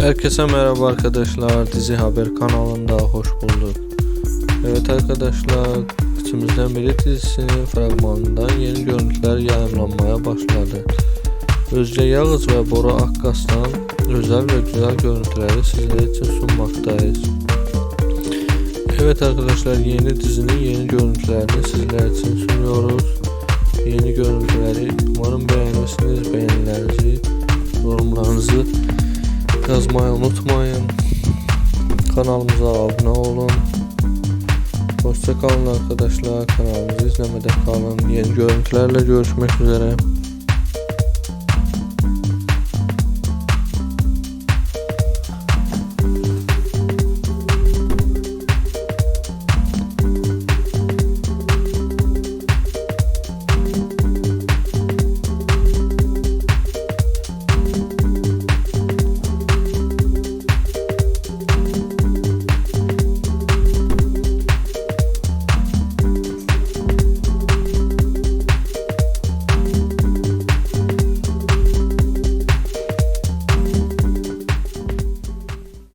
Herkese merhaba arkadaşlar. Dizi Haber kanalında hoş bulduk. Evet arkadaşlar, içimizden biri dizisinin fragmanından yeni görüntüler yayınlanmaya başladı. Özce Yağız ve Bora Akkas'tan özel ve güzel görüntüleri sizler için sunmaktayız. Evet arkadaşlar, yeni dizinin yeni görüntülerini sizler için sunuyoruz. Yeni görüntüleri umarım beğenirsiniz. Beğenilerinizi, yorumlarınızı yazmayı unutmayın. Kanalımıza abone olun. Hoşça kalın arkadaşlar. Kanalımızı izlemede kalın. Yeni görüntülerle görüşmek üzere.